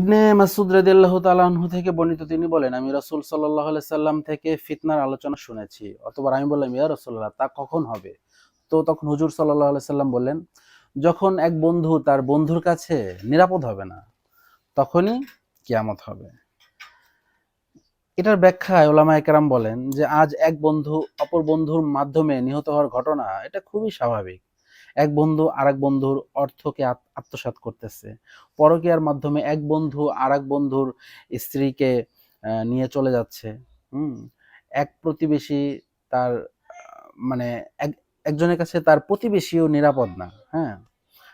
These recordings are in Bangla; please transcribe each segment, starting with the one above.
ইবনে মাসুদ রাদিয়াল্লাহু তাআলা আনহু থেকে বর্ণিত তিনি বলেন, আমি রাসূল সাল্লাল্লাহু আলাইহি সাল্লাম থেকে ফিতনার আলোচনা শুনেছি। অতবার আমি বললাম, ইয়া রাসূলুল্লাহ, তা কখন হবে? তো তখন হুজুর সাল্লাল্লাহু আলাইহি সাল্লাম বললেন, যখন এক বন্ধু তার বন্ধুর কাছে নিরাপদ হবে না, তখনই কিয়ামত হবে। এটার ব্যাখ্যায় ওলামা একরাম বলেন যে, আজ এক বন্ধু অপর বন্ধুর মাধ্যমে নিহত হওয়ার ঘটনা, এটা খুবই স্বাভাবিক। এক বন্ধু আরেক বন্ধুর অর্থকে আত- আত্মসাৎ করতেছে। পরকীয়ার মাধ্যমে এক বন্ধু আরেক বন্ধুর স্ত্রীকে নিয়ে চলে যাচ্ছে। হুম, এক প্রতিবেশী তার মানে এক, একজনের কাছে তার প্রতিবেশীও নিরাপদ না হ্যাঁ।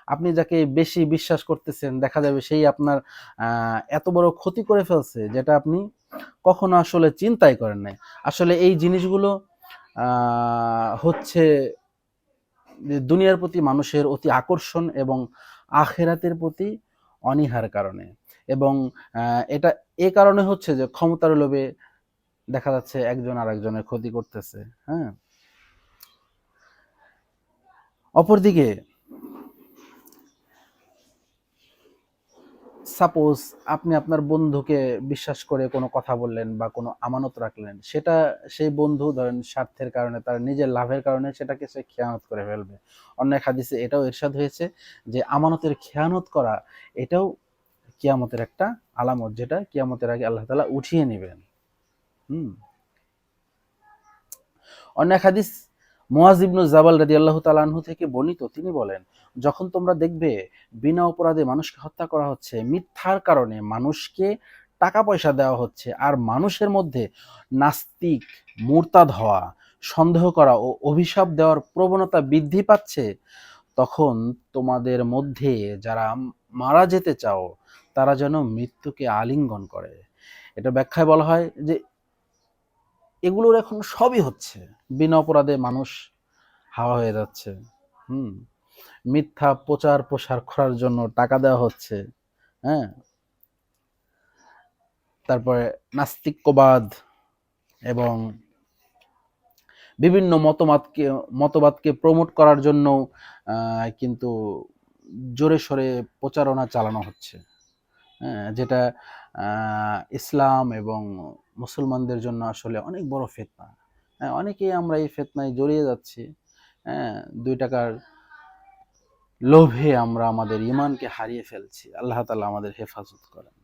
আপনি যাকে বেশি বিশ্বাস করতেছেন, দেখা যাবে সেই আপনার এত বড় ক্ষতি করে ফেলছে যেটা আপনি কখনো আসলে চিন্তাই করেন নাই। আসলে এই জিনিসগুলো হচ্ছে দুনিয়ার প্রতি মানুষের অতি আকর্ষণ এবং আখেরাতের প্রতি অনীহার কারণে। এবং এটা এ কারণে হচ্ছে যে ক্ষমতার লোভে দেখা যাচ্ছে একজন আরেকজনের ক্ষতি করতেছে হ্যাঁ? অপরদিকে সাপোজ আপনি আপনার বন্ধুকে বিশ্বাস করে কোনো কথা বললেন বা কোনো আমানত রাখলেন, সেটা সেই বন্ধু ধরেন স্বার্থের কারণে, তার নিজের লাভের কারণে সেটাকে সে খেয়ানত করে ফেলবে। অন্য এক হাদিসে এটাও ইরশাদ হয়েছে যে আমানতের খেয়ানত করা, এটাও কিয়ামতের একটা আলামত যেটা কিয়ামতের আগে আল্লাহ তাআলা উঠিয়ে নেবেন। হুম। অন্য এক হাদিস মুয়াজ জাবাল রাদিয়াল্লাহু তাআলা আনহু থেকে বর্ণিত, তিনি বলেন, যখন তোমরা দেখবে বিনা অপরাধে মানুষকে হত্যা করা হচ্ছে, মিথ্যার কারণে মানুষকে টাকা পয়সা দেওয়া হচ্ছে আর মানুষের মধ্যে নাস্তিক মুরতাদ হওয়া, সন্দেহ করা ও অভিশাপ দেওয়ার প্রবণতা বৃদ্ধি পাচ্ছে, তখন তোমাদের মধ্যে যারা মারা যেতে চাও, তারা যেন মৃত্যুকে আলিঙ্গন করে। এটা ব্যাখ্যায় বলা হয় যে এগুলোর এখন সবই হচ্ছে। বিনা অপরাধে মানুষ হাওয়া হয়ে যাচ্ছে। হুম। মিথ্যা প্রচার প্রসার করার জন্য টাকা দেওয়া হচ্ছে। হ্যাঁ। তারপরে নাস্তিক্যবাদ এবং বিভিন্ন মতবাদকে মতবাদকে প্রমোট করার জন্য কিন্তু জোরে সোরে প্রচারণা চালানো হচ্ছে। যেটা ইসলাম এবং মুসলমানদের জন্য আসলে অনেক বড় ফেতনা। হ্যাঁ অনেকেই আমরা এই ফেতনায় জড়িয়ে যাচ্ছি। হ্যাঁ দুই টাকার লোভে আমরা আমাদের ইমানকে হারিয়ে ফেলছি। আল্লাহ তালা আমাদের হেফাজত করেন।